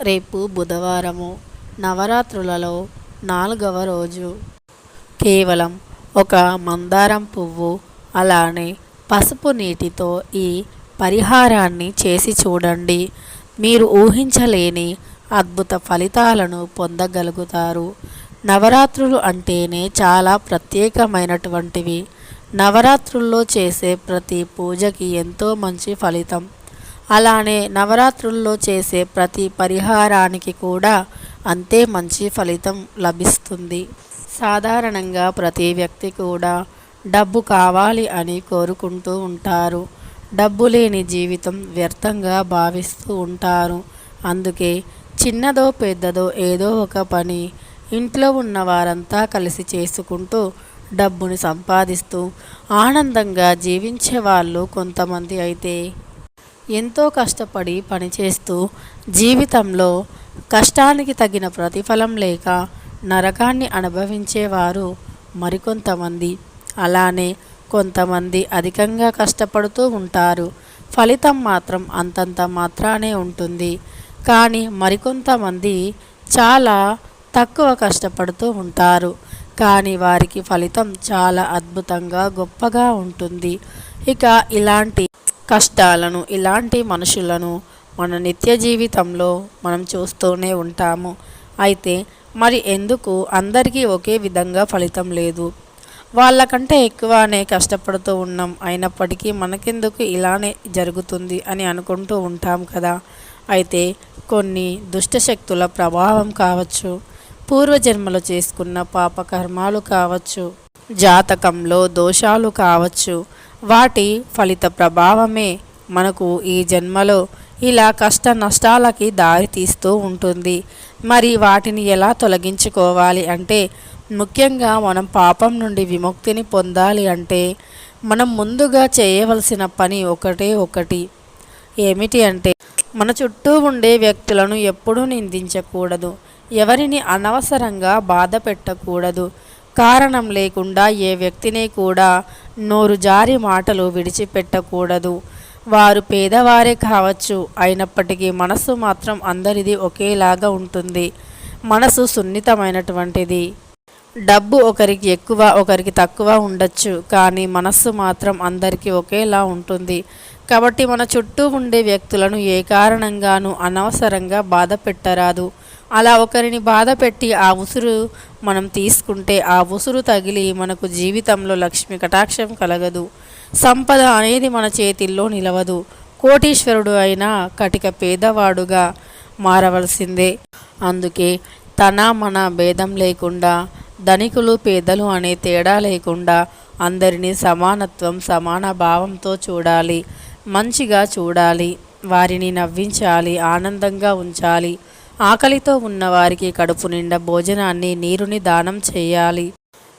రేపు బుధవారము నవరాత్రులలో నాలుగవ రోజు. కేవలం ఒక మందారం పువ్వు అలానే పసుపు నీటితో ఈ పరిహారాన్ని చేసి చూడండి. మీరు ఊహించలేని అద్భుత ఫలితాలను పొందగలుగుతారు. నవరాత్రులు అంటేనే చాలా ప్రత్యేకమైనటువంటివి. నవరాత్రుల్లో చేసే ప్రతి పూజకి ఎంతో మంచి ఫలితం. అలానే నవరాత్రుల్లో చేసే ప్రతి పరిహారానికి కూడా అంతే మంచి ఫలితం లభిస్తుంది. సాధారణంగా ప్రతి వ్యక్తి కూడా డబ్బు కావాలి అని కోరుకుంటూ ఉంటారు. డబ్బు లేని జీవితం వ్యర్థంగా భావిస్తూ ఉంటారు. అందుకే చిన్నదో పెద్దదో ఏదో ఒక పని ఇంట్లో ఉన్న వారంతా కలిసి చేసుకుంటూ డబ్బుని సంపాదిస్తూ ఆనందంగా జీవించే వాళ్ళు కొంతమంది అయితే ఎంతో కష్టపడి పనిచేస్తూ జీవితంలో కష్టానికి తగిన ప్రతిఫలం లేక నరకాన్ని అనుభవించేవారు మరికొంతమంది. అలానే కొంతమంది అధికంగా కష్టపడుతూ ఉంటారు. ఫలితం మాత్రం అంతంత మాత్రానే ఉంటుంది. కానీ మరికొంతమంది చాలా తక్కువ కష్టపడుతూ ఉంటారు. కానీ వారికి ఫలితం చాలా అద్భుతంగా గొప్పగా ఉంటుంది. ఇక ఇలాంటి కష్టాలను ఇలాంటి మనుషులను మన నిత్య జీవితంలో మనం చూస్తూనే ఉంటాము. అయితే మరి ఎందుకు అందరికీ ఒకే విధంగా ఫలితం లేదు? వాళ్ళకంటే ఎక్కువనే కష్టపడుతూ ఉన్నాం. అయినప్పటికీ మనకెందుకు ఇలానే జరుగుతుంది అని అనుకుంటూ ఉంటాం కదా. అయితే కొన్ని దుష్టశక్తుల ప్రభావం కావచ్చు పూర్వజన్మలు చేసుకున్న పాపకర్మాలు కావచ్చు జాతకంలో దోషాలు కావచ్చు వాటి ఫలిత ప్రభావమే మనకు ఈ జన్మలో ఇలా కష్ట నష్టాలకి దారి తీస్తూ ఉంటుంది. మరి వాటిని ఎలా తొలగించుకోవాలి అంటే ముఖ్యంగా మనం పాపం నుండి విముక్తిని పొందాలి అంటే మనం ముందుగా చేయవలసిన పని ఒకటే ఒకటి. ఏమిటి అంటే మన చుట్టూ ఉండే వ్యక్తులను ఎప్పుడూ నిందించకూడదు. ఎవరిని అనవసరంగా బాధ పెట్టకూడదు. కారణం లేకుండా ఏ వ్యక్తిని కూడా నోరు జారి మాటలు విడిచిపెట్టకూడదు. వారు పేదవారే కావచ్చు అయినప్పటికీ మనసు మాత్రం అందరిది ఒకేలాగా ఉంటుంది. మనసు సున్నితమైనటువంటిది. డబ్బు ఒకరికి ఎక్కువ ఒకరికి తక్కువ ఉండొచ్చు కానీ మనస్సు మాత్రం అందరికీ ఒకేలా ఉంటుంది. కాబట్టి మన చుట్టూ ఉండే వ్యక్తులను ఏ కారణంగానూ అనవసరంగా బాధ పెట్టరాదు అలా ఒకరిని బాధ పెట్టి ఆ ఉసురు మనం తీసుకుంటే ఆ ఉసురు తగిలి మనకు జీవితంలో లక్ష్మి కటాక్షం కలగదు. సంపద అనేది మన చేతిల్లో నిలవదు. కోటీశ్వరుడు అయినా కటిక పేదవాడుగా మారవలసిందే. అందుకే తన మన భేదం లేకుండా ధనికులు పేదలు అనే తేడా లేకుండా అందరినీ సమానత్వం సమాన భావంతో చూడాలి. మంచిగా చూడాలి. వారిని నవ్వించాలి. ఆనందంగా ఉంచాలి. ఆకలితో ఉన్నవారికి కడుపు నిండా భోజనాన్ని నీరుని దానం చేయాలి.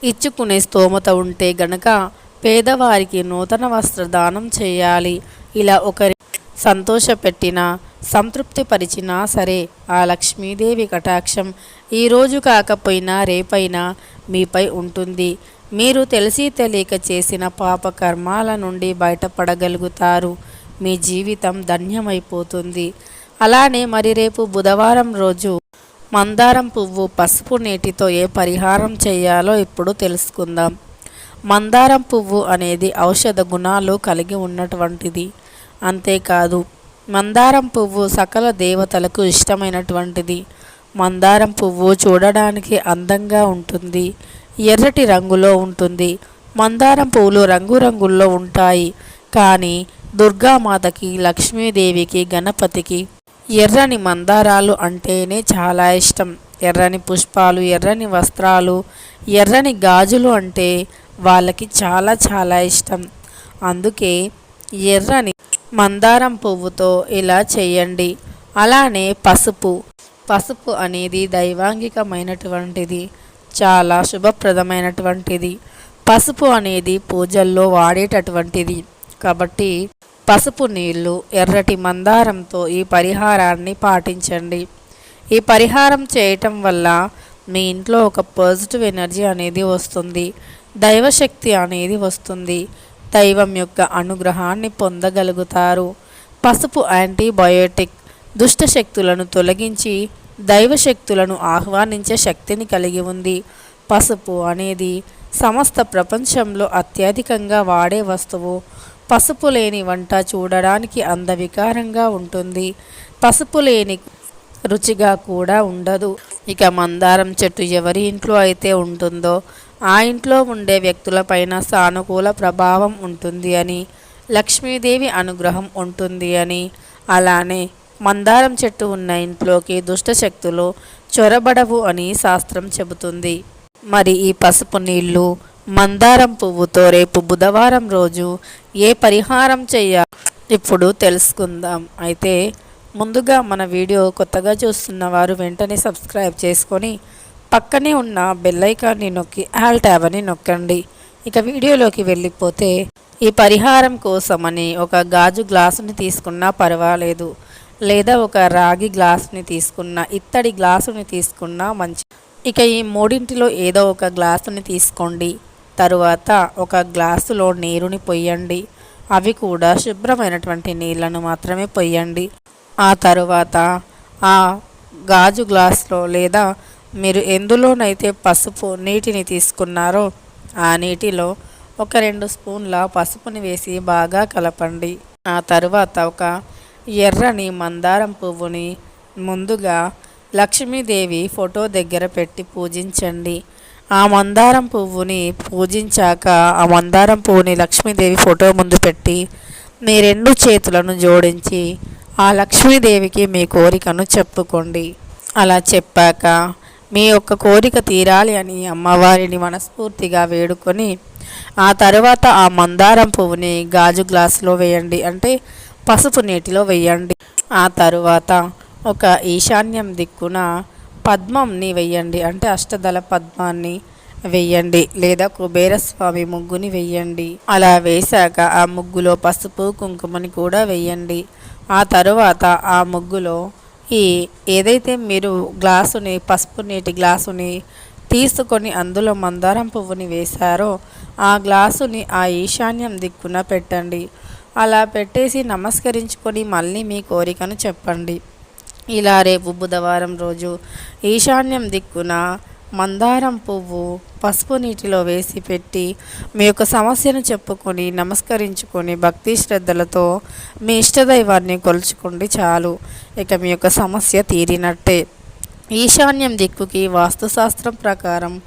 ఇచ్చుకునే స్తోమత ఉంటే గనక పేదవారికి నూతన వస్త్ర దానం చేయాలి. ఇలా ఒకరి సంతోషపెట్టినా సంతృప్తిపరిచినా సరే ఆ లక్ష్మీదేవి కటాక్షం ఈరోజు కాకపోయినా రేపైనా మీపై ఉంటుంది. మీరు తెలిసి తెలియక చేసిన పాప కర్మాల నుండి బయటపడగలుగుతారు. మీ జీవితం ధన్యమైపోతుంది. అలానే మరి రేపు బుధవారం రోజు మందారం పువ్వు పసుపు నీటితో ఏ పరిహారం చేయాలో ఇప్పుడు తెలుసుకుందాం. మందారం పువ్వు అనేది ఔషధ గుణాలు కలిగి ఉన్నటువంటిది. అంతేకాదు మందారం పువ్వు సకల దేవతలకు ఇష్టమైనటువంటిది. మందారం పువ్వు చూడడానికి అందంగా ఉంటుంది ఎర్రటి రంగులో ఉంటుంది. మందారం పువ్వులు రంగురంగుల్లో ఉంటాయి. కానీ దుర్గామాతకి లక్ష్మీదేవికి గణపతికి ఎర్రని మందారాలు అంటేనే చాలా ఇష్టం. ఎర్రని పుష్పాలు ఎర్రని వస్త్రాలు ఎర్రని గాజులు అంటే వాళ్ళకి చాలా చాలా ఇష్టం. అందుకే ఎర్రని మందారం పువ్వుతో ఇలా చేయండి. అలానే పసుపు. పసుపు అనేది దైవాంగికమైనటువంటిది. చాలా శుభప్రదమైనటువంటిది. పసుపు అనేది పూజల్లో వాడేటటువంటిది. కాబట్టి పసుపు నీళ్ళు ఎర్రటి మందారంతో ఈ పరిహారాన్ని పాటించండి. ఈ పరిహారం చేయటం వల్ల మీ ఇంట్లో ఒక పాజిటివ్ ఎనర్జీ అనేది వస్తుంది. దైవశక్తి అనేది వస్తుంది. దైవం యొక్క అనుగ్రహాన్ని పొందగలుగుతారు. పసుపు యాంటీబయోటిక్ దుష్ట శక్తులను తొలగించి దైవ శక్తులను ఆహ్వానించే శక్తిని కలిగి ఉంది. పసుపు అనేది సమస్త ప్రపంచంలో అత్యధికంగా వాడే వస్తువు. పసుపు లేని వంట చూడడానికి అందవికారంగా ఉంటుంది. పసుపు లేని రుచిగా కూడా ఉండదు. ఇక మందారం చెట్టు ఎవరి ఇంట్లో అయితే ఉంటుందో ఆ ఇంట్లో ఉండే వ్యక్తులపైన సానుకూల ప్రభావం ఉంటుంది అని లక్ష్మీదేవి అనుగ్రహం ఉంటుంది అని. అలానే మందారం చెట్టు ఉన్న ఇంట్లోకి దుష్ట శక్తులు చొరబడవు అని శాస్త్రం చెబుతుంది. మరి ఈ పసుపు నీళ్ళు మందారం పువ్వుతో రేపు బుధవారం రోజు ఏ పరిహారం చేయాలి ఇప్పుడు తెలుసుకుందాం. అయితే ముందుగా మన వీడియో కొత్తగా చూస్తున్న వారు వెంటనే సబ్స్క్రైబ్ చేసుకొని పక్కనే ఉన్న బెల్లైకాన్ని నొక్కి ఆల్ ట్యాబ్ అని నొక్కండి. ఇక వీడియోలోకి వెళ్ళిపోతే ఈ పరిహారం కోసమని ఒక గాజు గ్లాసుని తీసుకున్నా పర్వాలేదు. లేదా ఒక రాగి గ్లాసుని తీసుకున్నా ఇత్తడి గ్లాసుని తీసుకున్నా మంచి. ఇక ఈ మూడింటిలో ఏదో ఒక గ్లాసుని తీసుకోండి. తరువాత ఒక గ్లాసులో నీరుని పొయ్యండి. అవి కూడా శుభ్రమైనటువంటి నీళ్ళను మాత్రమే పొయ్యండి. ఆ తరువాత ఆ గాజు గ్లాస్లో లేదా మీరు ఎందులోనైతే పసుపు నీటిని తీసుకున్నారో ఆ నీటిలో ఒక రెండు స్పూన్ల పసుపుని వేసి బాగా కలపండి. ఆ తరువాత ఒక ఎర్రని మందారం పువ్వుని ముందుగా లక్ష్మీదేవి ఫోటో దగ్గర పెట్టి పూజించండి. ఆ మందారం పువ్వుని పూజించాక ఆ మందారం పువ్వుని లక్ష్మీదేవి ఫోటో ముందు పెట్టి మీ రెండు చేతులను జోడించి ఆ లక్ష్మీదేవికి మీ కోరికను చెప్పుకోండి. అలా చెప్పాక మీ యొక్క కోరిక తీరాలి అని అమ్మవారిని మనస్ఫూర్తిగా వేడుకొని ఆ తర్వాత ఆ మందారం పువ్వుని గాజు గ్లాసులో వేయండి. అంటే పసుపు నీటిలో వేయండి. ఆ తరువాత ఒక ఈశాన్యం దిక్కున పద్మంని వెయ్యండి. అంటే అష్టదళ పద్మాన్ని వెయ్యండి. లేదా కుబేరస్వామి ముగ్గుని వెయ్యండి. అలా వేశాక ఆ ముగ్గులో పసుపు కుంకుమని కూడా వెయ్యండి. ఆ తరువాత ఆ ముగ్గులో ఈ ఏదైతే మీరు గ్లాసుని పసుపు నీటి గ్లాసుని తీసుకొని అందులో మందారం పువ్వుని వేశారో ఆ గ్లాసుని ఆ ఈశాన్యం దిక్కున పెట్టండి. అలా పెట్టేసి నమస్కరించుకొని మళ్ళీ మీ కోరికను చెప్పండి. ఇలా రేపు బుధవారం రోజు ఈశాన్యం దిక్కున మందారం పువ్వు పసుపు నీటిలో వేసి పెట్టి మీ యొక్క సమస్యను చెప్పుకొని నమస్కరించుకొని భక్తి శ్రద్ధలతో మీ ఇష్టదైవాన్ని కొలుచుకోండి చాలు. ఇక మీ యొక్క సమస్య తీరినట్టే. ఈశాన్యం దిక్కుకి వాస్తుశాస్త్రం ప్రకారం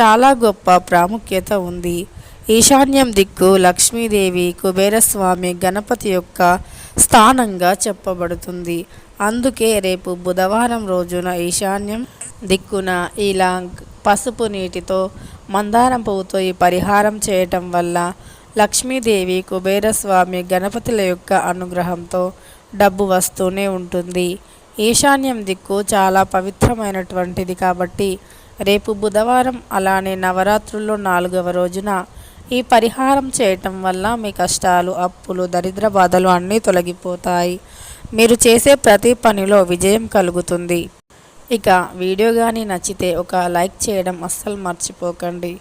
చాలా గొప్ప ప్రాముఖ్యత ఉంది. ఈశాన్యం దిక్కు లక్ష్మీదేవి కుబేరస్వామి గణపతి యొక్క స్థానంగా చెప్పబడుతుంది. అందుకే రేపు బుధవారం రోజున ఈశాన్యం దిక్కున ఇలా పసుపు నీటితో మందారం పువ్వుతో ఈ పరిహారం చేయటం వల్ల లక్ష్మీదేవి కుబేరస్వామి గణపతుల యొక్క అనుగ్రహంతో డబ్బు వస్తూనే ఉంటుంది. ఈశాన్యం దిక్కు చాలా పవిత్రమైనటువంటిది కాబట్టి రేపు బుధవారం అలానే నవరాత్రుల్లో నాలుగవ రోజున ఈ పరిహారం చేయటం వల్ల మీ కష్టాలు అప్పులు దరిద్ర బాధలు అన్నీ తొలగిపోతాయి. మీరు చేసే ప్రతి పనిలో విజయం కలుగుతుంది. ఇక వీడియో కానీ నచ్చితే ఒక లైక్ చేయడం అస్సలు మర్చిపోకండి.